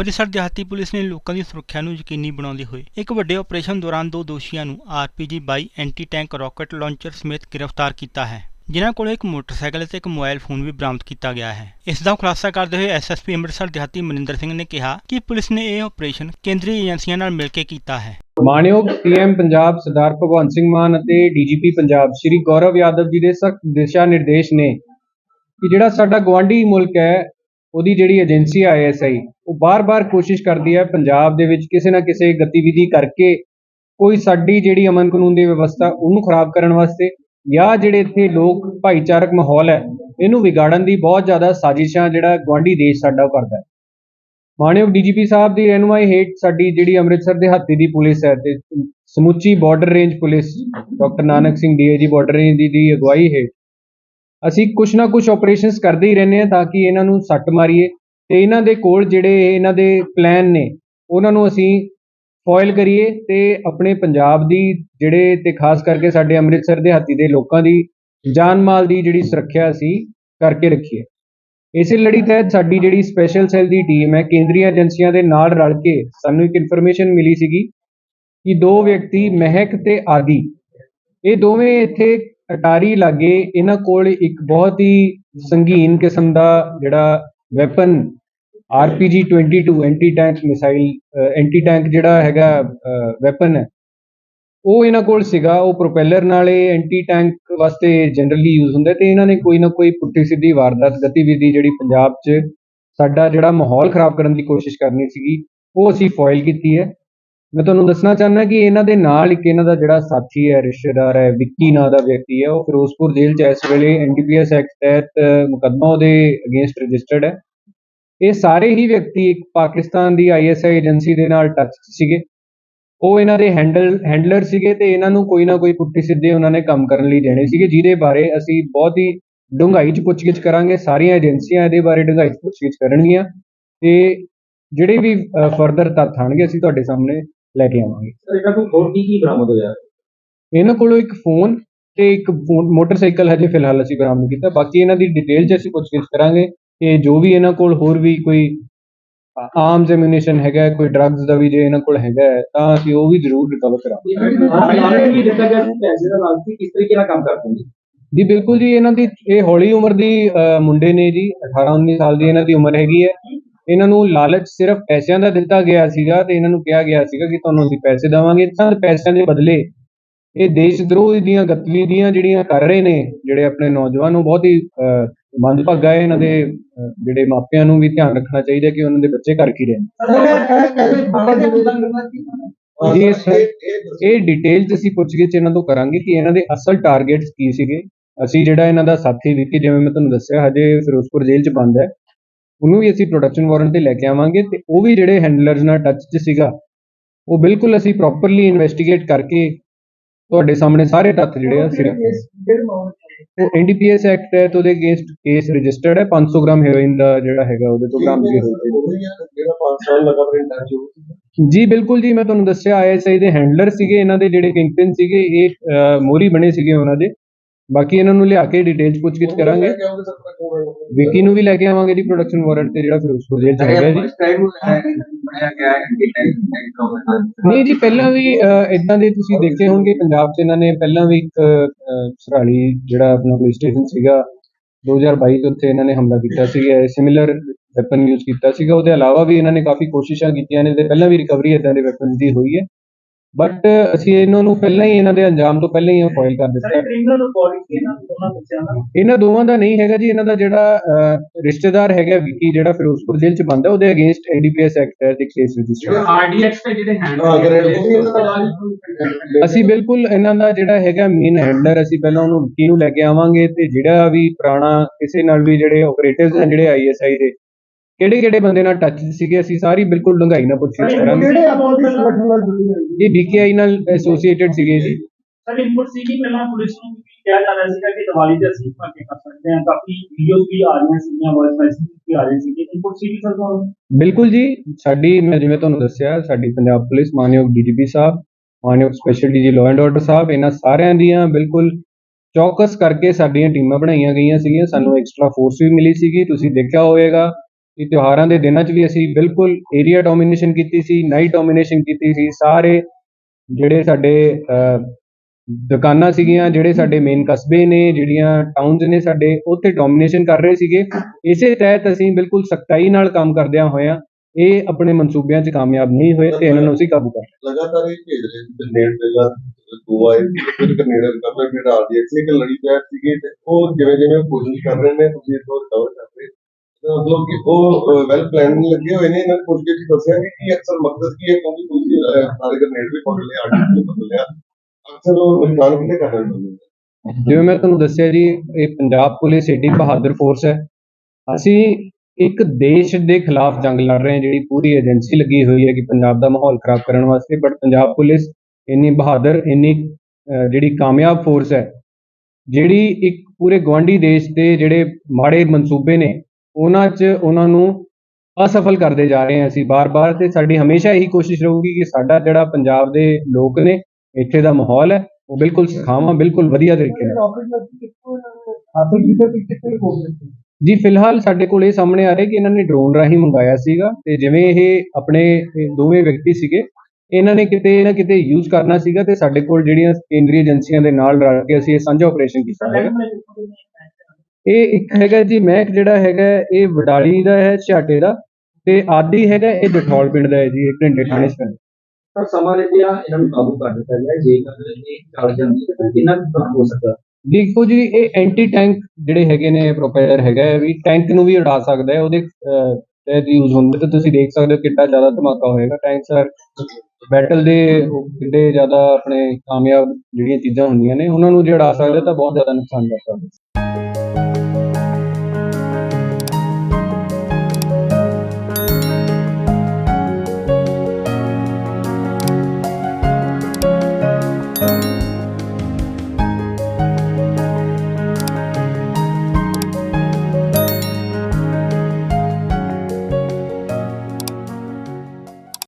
ਅੰਮ੍ਰਿਤਸਰ ਦਿਹਾਤੀ ਪੁਲਿਸ ਨੇ ਲੋਕਾਂ ਦੀ ਸੁਰੱਖਿਆ ਨੂੰ ਯਕੀਨੀ ਬਣਾਉਂਦੇ ਹੋਏ ਇੱਕ ਵੱਡੇ ਆਪਰੇਸ਼ਨ ਦੌਰਾਨ ਦੋ ਦੋਸ਼ੀਆਂ ਨੂੰ RPG 22 anti tank rocket launcher ਸਮੇਤ ਗ੍ਰਿਫਤਾਰ ਕੀਤਾ ਹੈ, ਜਿਨ੍ਹਾਂ ਕੋਲੋਂ ਇੱਕ ਮੋਟਰਸਾਈਕਲ ਅਤੇ ਇੱਕ ਮੋਬਾਈਲ ਫੋਨ ਵੀ ਬਰਾਮਦ ਕੀਤਾ ਗਿਆ ਹੈ। ਇਸ ਦਾ ਖੁਲਾਸਾ ਕਰਦੇ ਹੋਏ ਐਸਐਸਪੀ ਅੰਮ੍ਰਿਤਸਰ ਦਿਹਾਤੀ ਮਨਿੰਦਰ ਸਿੰਘ ਨੇ ਕਿਹਾ ਕਿ ਪੁਲਿਸ ਨੇ ਇਹ ਆਪਰੇਸ਼ਨ ਕੇਂਦਰੀ ਏਜੰਸੀਆਂ ਨਾਲ ਮਿਲ ਕੇ ਕੀਤਾ ਹੈ। ਮਾਨਯੋਗ ਪੀਐਮ ਪੰਜਾਬ ਸਰਦਾਰ ਭਗਵੰਤ ਸਿੰਘ ਮਾਨ ਅਤੇ ਡੀਜੀਪੀ ਪੰਜਾਬ ਸ਼੍ਰੀ ਗੌਰਵ ਯਾਦਵ ਜੀ ਦੇ ਸਖਤ ਦਿਸ਼ਾ ਨਿਰਦੇਸ਼ ਨੇ ਕਿ ਜਿਹੜਾ ਸਾਡਾ ਗਵਾਂਢੀ ਮੁਲਕ ਹੈ ਉਹਦੀ ਜਿਹੜੀ ਏਜੰਸੀ ਆਈਐਸਆਈ ਉਹ ਬਾਰ-ਬਾਰ ਕੋਸ਼ਿਸ਼ ਕਰਦੀ ਹੈ ਪੰਜਾਬ ਦੇ ਵਿੱਚ ਕਿਸੇ ਨਾ ਕਿਸੇ ਗਤੀਵਿਧੀ ਕਰਕੇ ਕੋਈ ਸਾਡੀ ਜਿਹੜੀ ਅਮਨ ਕਾਨੂੰਨ ਦੀ ਵਿਵਸਥਾ ਉਹਨੂੰ ਖਰਾਬ ਕਰਨ ਵਾਸਤੇ ਜਾਂ ਜਿਹੜੇ ਇੱਥੇ ਲੋਕ ਭਾਈਚਾਰਕ ਮਾਹੌਲ ਹੈ, ਇਹਨੂੰ ਵਿਗਾੜਨ ਦੀ ਬਹੁਤ ਜ਼ਿਆਦਾ ਸਾਜ਼ਿਸ਼ਾਂ ਜਿਹੜਾ ਗਵਾਂਢੀ ਦੇਸ਼ ਸਾਡਾ ਉਹ ਕਰਦਾ ਹੈ। ਮਾਨਯੋਗ ਡੀਜੀਪੀ ਸਾਹਿਬ ਦੀ ਰਹਿਨੁਮਾਈ ਹੇਠ ਸਾਡੀ ਜਿਹੜੀ ਅੰਮ੍ਰਿਤਸਰ ਦੇ ਹਾਤੀ ਦੀ ਪੁਲਿਸ ਹੈ ਤੇ ਸਮੁੱਚੀ border range police, doctor Nanak Singh DIG border range ਦੀ ਅਗਵਾਈ ਹੇਠ ਅਸੀਂ ਕੁਛ ਨਾ ਕੁਛ ਆਪਰੇਸ਼ਨਸ ਕਰਦੇ ਹੀ ਰਹਿੰਦੇ ਹਾਂ ਤਾਂ ਕਿ ਇਹਨਾਂ ਨੂੰ ਸੱਟ ਮਾਰੀਏ ਤੇ ਇਹਨਾਂ ਦੇ ਕੋਲ ਜਿਹੜੇ ਇਹਨਾਂ ਦੇ ਪਲਾਨ ਨੇ, ਉਹਨਾਂ ਨੂੰ ਅਸੀਂ ਫੋਇਲ ਕਰੀਏ ਤੇ ਆਪਣੇ ਪੰਜਾਬ ਦੀ ਜਿਹੜੇ ਤੇ ਖਾਸ ਕਰਕੇ ਸਾਡੇ ਅੰਮ੍ਰਿਤਸਰ ਦੇ ਹਾਤੀ ਦੇ ਲੋਕਾਂ ਦੀ ਜਾਨ ਮਾਲ ਦੀ ਜਿਹੜੀ ਸੁਰੱਖਿਆ ਅਸੀਂ ਕਰਕੇ ਰੱਖੀਏ। ਇਸੇ ਲੜੀ ਤਹਿਤ ਸਾਡੀ ਜਿਹੜੀ ਸਪੈਸ਼ਲ ਸੈੱਲ ਦੀ ਟੀਮ ਹੈ, ਕੇਂਦਰੀ ਏਜੰਸੀਆਂ ਦੇ ਨਾਲ ਰਲ ਕੇ ਸਾਨੂੰ ਇੱਕ ਇਨਫੋਰਮੇਸ਼ਨ ਮਿਲੀ ਸੀਗੀ ਕਿ ਦੋ ਵਿਅਕਤੀ ਮਹਿਕ ਤੇ ਆਦੀ, ਇਹ ਦੋਵੇਂ ਇੱਥੇ ਅਟਾਰੀ ਲਾਗੇ ਇਹਨਾਂ ਕੋਲ ਇੱਕ ਬਹੁਤ ਹੀ ਸੰਗੀਨ ਕਿਸਮ ਦਾ ਜਿਹੜਾ weapon RPG 22 anti tank missile anti tank ਜਿਹੜਾ ਹੈਗਾ ਵੈਪਨ ਹੈ, ਉਹ ਇਹਨਾਂ ਕੋਲ ਸੀਗਾ, ਉਹ ਪ੍ਰੋਪੈਲਰ ਨਾਲ ਇਹ ਐਂਟੀ ਟੈਂਕ ਵਾਸਤੇ ਜਨਰਲੀ ਯੂਜ਼ ਹੁੰਦਾ ਤੇ ਇਹਨਾਂ ਨੇ ਕੋਈ ਨਾ ਕੋਈ ਪੁੱਠੀ ਸਿੱਧੀ ਵਾਰਦਾਤ ਗਤੀਵਿਧੀ ਜਿਹੜੀ ਪੰਜਾਬ 'ਚ ਸਾਡਾ ਜਿਹੜਾ ਮਾਹੌਲ ਖਰਾਬ ਕਰਨ ਦੀ ਕੋਸ਼ਿਸ਼ ਕਰਨੀ ਸੀਗੀ, ਉਹ ਅਸੀਂ ਫੋਇਲ ਕੀਤੀ ਹੈ। ਮੈਂ ਤੁਹਾਨੂੰ ਦੱਸਣਾ ਚਾਹੁੰਦਾ ਕਿ ਇਹਨਾਂ ਦੇ ਨਾਲ ਇੱਕ ਇਹਨਾਂ ਦਾ ਜਿਹੜਾ ਸਾਥੀ ਹੈ, ਰਿਸ਼ਤੇਦਾਰ ਹੈ, ਵਿੱਕੀ ਨਾਂ ਦਾ ਵਿਅਕਤੀ ਹੈ, ਉਹ ਫਿਰੋਜ਼ਪੁਰ ਜੇਲ੍ਹ 'ਚ ਇਸ ਵੇਲੇ ਐਨਡੀਪੀਐਸ ਐਕਟ ਤਹਿਤ ਮੁਕੱਦਮਾ ਉਹਦੇ ਅਗੇਂਸਟ ਰਜਿਸਟਰਡ ਹੈ। ਇਹ ਸਾਰੇ ਹੀ ਵਿਅਕਤੀ ਇੱਕ ਪਾਕਿਸਤਾਨ ਦੀ ਆਈਐਸਆਈ ਏਜੰਸੀ ਦੇ ਨਾਲ ਟੱਚ ਸੀਗੇ। ਉਹ ਇਹਨਾਂ ਦੇ ਹੈਂਡਲ ਹੈਂਡਲਰ ਸੀਗੇ ਤੇ ਇਹਨਾਂ ਨੂੰ ਕੋਈ ਨਾ ਕੋਈ ਪੁੱਠੀ ਸਿੱਧੇ ਉਹਨਾਂ ਨੇ ਕੰਮ ਕਰਨ ਲਈ ਦੇਣੇ ਸੀਗੇ, ਜਿਹਦੇ ਬਾਰੇ ਅਸੀਂ ਬਹੁਤ ਹੀ ਡੂੰਘਾਈ 'ਚ ਪੁੱਛਗਿੱਛ ਕਰਾਂਗੇ। ਸਾਰੀਆਂ ਏਜੰਸੀਆਂ ਇਹਦੇ ਬਾਰੇ ਡੂੰਘਾਈ 'ਚ ਪੁੱਛਗਿੱਛ ਕਰਨਗੀਆਂ ਤੇ ਜਿਹੜੇ ਵੀ ਫਰਦਰ ਤੱਥ ਆਣਗੇ ਅਸੀਂ ਤੁਹਾਡੇ ਸਾਹਮਣੇ ਲੈ ਕੇ ਆਵਾਂਗੇ। ਸਰ ਇਹਨਾਂ ਕੋਲ ਹੋਰ ਕੀ ਕੀ ਬਰਾਮਦ ਹੋਇਆ? ਇਹਨਾਂ ਕੋਲੋਂ ਇੱਕ ਫੋਨ ਤੇ ਇੱਕ ਮੋਟਰਸਾਈਕਲ ਹਜੇ ਫਿਲਹਾਲ ਅਸੀਂ ਬਰਾਮਦ ਕੀਤਾ। ਬਾਕੀ ਇਹਨਾਂ ਦੀ ਡਿਟੇਲ 'ਚ ਅਸੀਂ ਪੁੱਛਗਿੱਛ ਕਰਾਂਗੇ ਕਿ ਜੋ ਵੀ ਇਹਨਾਂ ਕੋਲ ਹੋਰ ਵੀ ਕੋਈ ਆਰਮਸ ਐਮੂਨੀਸ਼ਨ ਹੈਗਾ ਕੋਈ ਡਰੱਗਸ ਦਾ ਵੀ ਜੇ ਇਹਨਾਂ ਕੋਲ ਹੈਗਾ ਤਾਂ ਅਸੀਂ ਉਹ ਵੀ ਜ਼ਰੂਰ ਰਿਕਵਰ ਕਰਾਂਗੇ। ਆਨਲਾਈਨ ਵੀ ਦਿੱਤਾ ਗਿਆ ਸੀ ਪੈਸੇ ਦਾ ਲਾਲਚੀ ਕਿਸ ਤਰੀਕੇ ਨਾਲ ਕੰਮ ਕਰਦੇ ਨੇ ਜੀ ਬਿਲਕੁਲ ਜੀ ਇਹਨਾਂ ਦੀ ਇਹ ਹੌਲੀ ਉਮਰ ਦੀ ਮੁੰਡੇ ਨੇ ਜੀ 18 19 ਸਾਲ ਦੀ ਇਹਨਾਂ ਦੀ ਉਮਰ ਹੈਗੀ ਹੈ। ਇਹਨਾਂ ਨੂੰ ਲਾਲਚ ਸਿਰਫ ਪੈਸਿਆਂ ਦਾ ਦਿੱਤਾ ਗਿਆ ਸੀਗਾ ਤੇ ਇਹਨਾਂ ਨੂੰ ਕਿਹਾ ਗਿਆ ਸੀਗਾ ਕਿ ਤੁਹਾਨੂੰ ਅਸੀਂ ਪੈਸੇ ਦੇਵਾਂਗੇ ਤਾਂ ਪੈਸਿਆਂ ਦੇ ਬਦਲੇ ਇਹ ਦੇਸ਼ ਦਰੋਹ ਦੀਆਂ ਗਤੀਵਿਧੀਆਂ ਜਿਹੜੀਆਂ ਕਰ ਰਹੇ ਨੇ ਜਿਹੜੇ ਆਪਣੇ ਨੌਜਵਾਨ ਨੂੰ ਬਹੁਤ ਹੀ ਅਹ, ਮੰਦਭਾਗਾ ਹੈ ਇਹਨਾਂ ਦੇ ਜਿਹੜੇ ਮਾਪਿਆਂ ਨੂੰ ਵੀ ਧਿਆਨ ਰੱਖਣਾ ਚਾਹੀਦਾ ਕਿ ਉਹਨਾਂ ਦੇ ਬੱਚੇ ਕਰ ਕੀ ਰਹੇ ਇਹ ਡਿਟੇਲ ਚ ਅਸੀਂ ਪੁੱਛਗਿੱਛ ਇਹਨਾਂ ਤੋਂ ਕਰਾਂਗੇ ਕਿ ਇਹਨਾਂ ਦੇ ਅਸਲ ਟਾਰਗੇਟਸ ਕੀ ਸੀਗੇ। ਅਸੀਂ ਜਿਹੜਾ ਇਹਨਾਂ ਦਾ ਸਾਥੀ ਵਿੱਕੀ ਜਿਵੇਂ ਮੈਂ ਤੁਹਾਨੂੰ ਦੱਸਿਆ ਹਜੇ ਫਿਰੋਜ਼ਪੁਰ ਜੇਲ੍ਹ ਚ ਬੰਦ ਹੈ। ਉਹਨੂੰ ਵੀ ਅਸੀਂ ਪ੍ਰੋਡਕਸ਼ਨ ਵਾਰੰਟ ਤੇ ਲੈ ਕੇ ਆਵਾਂਗੇ ਤੇ ਉਹ ਵੀ ਜਿਹੜੇ ਹੈਂਡਲਰਸ ਨਾਲ ਟੱਚ 'ਚ ਸੀਗਾ ਉਹ ਬਿਲਕੁਲ ਅਸੀਂ ਪ੍ਰੋਪਰਲੀ ਇਨਵੈਸਟੀਗੇਟ ਕਰਕੇ ਤੁਹਾਡੇ ਸਾਹਮਣੇ ਸਾਰੇ ਤੱਥ ਜਿਹੜੇ ਆ ਸਿਰਫ ਉਹ ਐਨਡੀਪੀਐਸ ਐਕਟ ਹੈ ਤੇ ਉਹਦੇ ਅਗੇਂਸਟ ਕੇਸ ਰਜਿਸਟਰਡ ਹੈ 500 ਗ੍ਰਾਮ ਹੈਰੋਇਨ ਦਾ ਜਿਹੜਾ ਹੈਗਾ ਉਹਦੇ ਤੋਂ ਹੋਈ ਹੈ ਜਿਹੜਾ 5 ਸਾਲ ਲਗਾਤਾਰ ਇੰਟਰਵਿਊ ਜੀ ਬਿਲਕੁਲ ਜੀ ਮੈਂ ਤੁਹਾਨੂੰ ਦੱਸਿਆ ਆਈਐਸਆਈ ਦੇ ਹੈਂਡਲਰ ਸੀਗੇ ਇਹਨਾਂ ਦੇ ਜਿਹੜੇ ਕਿੰਗਪਿਨ ਸੀਗੇ ਇਹ ਮੋਹਰੀ ਬਣੇ ਸੀਗੇ ਉਹਨਾਂ ਦੇ। ਬਾਕੀ ਇਹਨਾਂ ਨੂੰ ਲਿਆ ਕੇ ਡਿਟੇਲਸ ਪੁੱਛਗਿੱਛ ਕਰਾਂਗੇ। ਵਿੱਕੀ ਨੂੰ ਵੀ ਲੈ ਕੇ ਆਵਾਂਗੇ ਜੀ ਪ੍ਰੋਡਕਸ਼ਨ ਵਾਰੰਟ ਤੇ ਜਿਹੜਾ ਫਿਰੋਜ਼ਪੁਰ ਜੇਲ੍ਹ ਚ ਹੈਗਾ ਜੀ। ਨਹੀਂ ਜੀ ਪਹਿਲਾਂ ਵੀ ਇਦਾਂ ਦੇ ਤੁਸੀਂ ਦੇਖੇ ਹੋਣਗੇ ਪੰਜਾਬ 'ਚ ਇਹਨਾਂ ਨੇ ਪਹਿਲਾਂ ਵੀ ਇੱਕ ਸਰਾਲੀ ਜਿਹੜਾ ਆਪਣਾ ਪੁਲਿਸ ਸਟੇਸ਼ਨ ਸੀਗਾ 2022 ਚ ਉੱਥੇ ਇਹਨਾਂ ਨੇ ਹਮਲਾ ਕੀਤਾ ਸੀਗਾ ਸਿਮਿਲਰ ਵੈਪਨ ਯੂਜ਼ ਕੀਤਾ ਸੀਗਾ। ਉਹਦੇ ਇਲਾਵਾ ਵੀ ਇਹਨਾਂ ਨੇ ਕਾਫੀ ਕੋਸ਼ਿਸ਼ਾਂ ਕੀਤੀਆਂ ਨੇ ਤੇ ਪਹਿਲਾਂ ਵੀ ਰਿਕਵਰੀ ਇਦਾਂ ਦੇ ਵੈਪਨਸ ਦੀ ਹੋਈ ਹੈ। ਬਟ ਅਸੀਂ ਇਹਨਾਂ ਨੂੰ ਪਹਿਲਾਂ ਹੀ ਇਹਨਾਂ ਦੇ ਅੰਜਾਮ ਤੋਂ ਪਹਿਲਾਂ ਹੀ ਫਾਈਲ ਕਰ ਦਿੱਤਾ। ਹੈ। ਕ੍ਰਿਮੀਨਲ ਇਹਨਾਂ ਦੋਨਾਂ ਬੱਚਿਆਂ ਦਾ? ਇਹਨਾਂ ਦੋਵਾਂ ਦਾ ਨਹੀਂ ਹੈਗਾ ਜੀ ਇਹਨਾਂ ਦਾ ਜਿਹੜਾ ਰਿਸ਼ਤੇਦਾਰ ਹੈਗਾ ਵਿੱਕੀ ਜਿਹੜਾ ਫਿਰੋਜ਼ਪੁਰ ਜੇਲ੍ਹ ਚ ਬੰਦ ਹੈ ਉਹਦੇ ਅਗੇਂਸਟ ਐਨਡੀਪੀਐਸ ਐਕਟ ਹੈ। ਤੇ ਕੇਸ ਰਜਿਸਟਰ ਹੈ ਆਰਡੀਐਕਸ ਤੇ ਜਿਹੜੇ ਹੈਂਡ ਅਸੀਂ ਬਿਲਕੁਲ ਇਹਨਾਂ ਦਾ ਜਿਹੜਾ ਹੈਗਾ ਮੇਨ ਹੈਂਡਲਰ ਅਸੀਂ ਪਹਿਲਾਂ ਉਹਨੂੰ ਵਿੱਕੀ ਨੂੰ ਲੈ ਕੇ ਆਵਾਂਗੇ ਤੇ ਜਿਹੜਾ ਵੀ ਪੁਰਾਣਾ ਕਿਸੇ ਨਾਲ ਵੀ ਜਿਹੜੇ ਆਪਰੇਟਿਵਸ ਹਨ ਜਿਹੜੇ ਆਈਐਸਆਈ ਦੇ ਕਿਹੜੇ ਕਿਹੜੇ ਬੰਦੇ ਨਾਲ ਟੱਚ ਸੀਗੇ? ਅਸੀਂ ਸਾਰੀ ਬਿਲਕੁਲ ਡੂੰਘਾਈ ਨਾਲ ਪੁੱਛਗਿੱਛ ਕਰਾਂਗੇ। ਇਹ ਬੀਕੇਆਈ ਨਾਲ ਐਸੋਸੀਏਟਡ ਸੀਗੇ ਜੀ। ਸਰ ਇਨਪੁਟ ਸੀ ਕਿ ਪਹਿਲਾਂ ਪੁਲਿਸ ਨੂੰ ਵੀ ਕਿਹਾ ਜਾ ਰਿਹਾ ਸੀਗਾ ਕਿ ਦੀਵਾਲੀ ਤੇ ਅਸੀਂ ਭਾਗੇ ਕਰ ਸਕਦੇ ਹਾਂ। ਕਾਫੀ ਵੀਡੀਓਜ਼ ਵੀ ਆ ਰਹੀਆਂ ਸੀਗੀਆਂ ਵੌਇਸ ਮੈਸੇਜ ਵੀ ਆ ਰਹੇ ਸੀਗੇ ਇਨਪੁਟ ਸੀ ਕਿ ਸਰ ਤੁਹਾਨੂੰ? ਬਿਲਕੁਲ ਜੀ। ਸਾਡੀ ਮੈਂ ਜਿਵੇਂ ਤੁਹਾਨੂੰ ਦੱਸਿਆ ਸਾਡੀ ਪੰਜਾਬ ਪੁਲਿਸ ਮਾਨਯੋਗ ਡੀਜੀਪੀ ਸਾਹਿਬ ਮਾਨਯੋਗ special DG law and order sahib ਇਹਨਾਂ ਸਾਰਿਆਂ ਦੀਆਂ ਬਿਲਕੁਲ ਚੌਕਸ ਕਰਕੇ ਸਾਡੀਆਂ ਟੀਮਾਂ ਬਣਾਈਆਂ ਗਈਆਂ ਸੀਗੀਆਂ। ਸਾਨੂੰ ਐਕਸਟਰਾ ਫੋਰਸ ਵੀ ਮਿਲੀ ਸੀਗੀ। ਤੁਸੀਂ ਦੇਖਿਆ ਹੋਵੇਗਾ ਕਿ ਤਿਉਹਾਰਾਂ ਦੇ ਦਿਨਾਂ 'ਚ ਵੀ ਅਸੀਂ ਬਿਲਕੁਲ ਏਰੀਆ ਡੋਮੀਨੇਸ਼ਨ ਕੀਤੀ ਸੀ ਨਾਈਟ ਡੋਮੀਨੇਸ਼ਨ ਕੀਤੀ ਸੀ। ਸਾਰੇ ਜਿਹੜੇ ਸਾਡੇ ਦੁਕਾਨਾਂ ਸੀਗੀਆਂ, ਜਿਹੜੇ ਸਾਡੇ ਮੇਨ ਕਸਬੇ ਨੇ, ਜਿਹੜੀਆਂ ਟਾਊਨਸ ਨੇ ਸਾਡੇ, ਉੱਥੇ ਡੋਮੀਨੇਸ਼ਨ ਕਰ ਰਹੇ ਸੀਗੇ। ਇਸੇ ਤਹਿਤ ਅਸੀਂ ਬਿਲਕੁਲ ਸਖਤਾਈ ਨਾਲ ਕੰਮ ਕਰਦਿਆਂ ਹੋਇਆਂ ਇਹ ਆਪਣੇ ਮਨਸੂਬਿਆਂ 'ਚ ਕਾਮਯਾਬ ਨਹੀਂ ਹੋਏ ਤੇ ਇਹਨਾਂ ਨੂੰ ਅਸੀਂ ਕਾਬੂ ਕਰ ਲਗਾਤਾਰ ਇਹ ਭੇਜ ਰਹੇ ਸੀ ਗ੍ਰਨੇਡ ਗੋਆ ਇਹ ਫਿਰ ਗ੍ਰਨੇਡ ਰਿਕਵਰ ਫਿਰ ਇੱਕ ਲੜੀ ਪੈ ਸੀਗੀ ਤੇ ਉਹ ਜਿਵੇਂ ਜਿਵੇਂ ਕੋਸ਼ਿਸ਼ ਕਰ ਰਹੇ ਨੇ, ਤੁਸੀਂ ਇਸ ਤੋਂ ਰਿਕਵਰ ਕਰ ਰਹੇ ਮਤਲਬ ਕਿ ਉਹ ਵੈਲ ਪਲਾਨ ਲੱਗੇ ਹੋਏ ਨੇ, ਇਹਨਾਂ ਨੇ ਪੁੱਛ ਕੇ ਜੀ ਦੱਸਿਆ ਕਿ ਕੀ ਅਕਸਰ ਮਕਸਦ ਕੀ ਹੈ, ਕਿਉਂਕਿ ਤੁਸੀਂ ਸਾਰੇ ਗ੍ਰਨੇਡ ਵੀ ਪਕੜ ਲਿਆ ਆਰਟੀ ਵੀ ਪਕੜ ਲਿਆ ਅਕਸਰ ਉਹ ਨੁਕਸਾਨ ਕਿਤੇ ਕਰ ਰਹੇ ਨੇ ਜਿਵੇਂ ਮੈਂ ਤੁਹਾਨੂੰ ਦੱਸਿਆ ਜੀ, ਇਹ ਪੰਜਾਬ ਪੁਲਿਸ ਏਡੀ ਬਹਾਦਰ ਫੋਰਸ ਹੈ। ਅਸੀਂ ਇੱਕ ਦੇਸ਼ ਦੇ ਖਿਲਾਫ ਜੰਗ ਲੜ ਰਹੇ ਹਾਂ, ਜਿਹੜੀ ਪੂਰੀ ਏਜੰਸੀ ਲੱਗੀ ਹੋਈ ਹੈ ਕਿ ਪੰਜਾਬ ਦਾ ਮਾਹੌਲ ਖਰਾਬ ਕਰਨ ਵਾਸਤੇ ਬਟ ਪੰਜਾਬ ਪੁਲਿਸ ਇੰਨੀ ਬਹਾਦਰ, ਇੰਨੀ ਜਿਹੜੀ ਕਾਮਯਾਬ ਫੋਰਸ ਹੈ, ਜਿਹੜੀ ਇੱਕ ਪੂਰੇ ਗਵਾਂਢੀ ਦੇਸ਼ ਦੇ ਜਿਹੜੇ ਮਾੜੇ ਮਨਸੂਬੇ ਨੇ ਉਹਨਾਂ 'ਚ ਉਹਨਾਂ ਨੂੰ ਅਸਫਲ ਕਰਦੇ ਜਾ ਰਹੇ ਹਾਂ ਅਸੀਂ ਬਾਰ-ਬਾਰ ਤੇ ਸਾਡੀ ਹਮੇਸ਼ਾ ਇਹੀ ਕੋਸ਼ਿਸ਼ ਰਹੂਗੀ ਕਿ ਸਾਡਾ ਜਿਹੜਾ ਪੰਜਾਬ ਦੇ ਲੋਕ ਨੇ ਇੱਥੇ ਦਾ ਮਾਹੌਲ ਹੈ ਉਹ ਬਿਲਕੁਲ ਸੁਖਾਵਾਂ ਬਿਲਕੁਲ ਵਧੀਆ ਤਰੀਕੇ ਨਾਲ। ਜੀ ਫਿਲਹਾਲ ਸਾਡੇ ਕੋਲ ਇਹ ਸਾਹਮਣੇ ਆ ਰਿਹਾ ਕਿ ਇਹਨਾਂ ਨੇ ਡਰੋਨ ਰਾਹੀਂ ਮੰਗਾਇਆ ਸੀਗਾ ਤੇ ਜਿਵੇਂ ਇਹ ਆਪਣੇ ਦੋਵੇਂ ਵਿਅਕਤੀ ਸੀਗੇ ਇਹਨਾਂ ਨੇ ਕਿਤੇ ਨਾ ਕਿਤੇ ਯੂਜ਼ ਕਰਨਾ ਸੀਗਾ ਤੇ ਸਾਡੇ ਕੋਲ ਜਿਹੜੀਆਂ ਕੇਂਦਰੀ ਏਜੰਸੀਆਂ ਦੇ ਨਾਲ ਰਲ ਕੇ ਅਸੀਂ ਇਹ ਸਾਂਝਾ ਆਪਰੇਸ਼ਨ ਕੀਤਾ ਹੈਗਾ। ਇਹ ਇੱਕ ਹੈਗਾ ਜੀ ਮਹਿਕ ਜਿਹੜਾ ਹੈਗਾ ਇਹ ਵਡਾਲੀ ਦਾ ਹੈ ਛਾਟੇ ਦਾ ਤੇ ਆਦੀ ਹੈਗਾ ਇਹ ਜਠੌਲ ਪਿੰਡ ਦਾ ਹੈ ਜੀ ਇਹ ਘੰਟੇ ਥਾਣੇ ਪੈਂਦਾ। ਪਰ ਸਮਾਂ ਲੱਗਿਆ ਇਹਨਾਂ ਨੂੰ ਕਾਬੂ ਕਰ ਦਿੱਤਾ ਗਿਆ ਜੇਕਰ ਇਹ ਚੱਲ ਜਾਂਦੀ ਹੈ ਤਾਂ ਕਿੰਨਾ ਕੁ ਨੁਕਸਾਨ ਹੋ ਸਕਦਾ? ਦੇਖੋ ਜੀ ਇਹ ਐਂਟੀ ਟੈਂਕ ਜਿਹੜੇ ਹੈਗੇ ਨੇ ਪ੍ਰੋਪੇਲਰ ਹੈਗਾ ਹੈ ਵੀ ਟੈਂਕ ਨੂੰ ਵੀ ਉਡਾ ਸਕਦਾ ਹੈ ਉਹਦੇ ਤਹਿਤ ਯੂਜ਼ ਹੁੰਦਾ ਤੇ ਤੁਸੀਂ ਦੇਖ ਸਕਦੇ ਹੋ ਕਿੰਨਾ ਜ਼ਿਆਦਾ ਧਮਾਕਾ ਹੋਏਗਾ। ਟੈਂਕ ਸਰ ਬੈਟਲ ਦੇ ਕਿੰਨੇ ਜ਼ਿਆਦਾ ਆਪਣੇ ਕਾਮਯਾਬ ਜਿਹੜੀਆਂ ਚੀਜ਼ਾਂ ਹੁੰਦੀਆਂ ਨੇ ਉਹਨਾਂ ਨੂੰ ਜੇ ਉਡਾ ਸਕਦਾ ਤਾਂ ਬਹੁਤ ਜ਼ਿਆਦਾ ਨੁਕਸਾਨ ਕਰ ਸਕਦਾ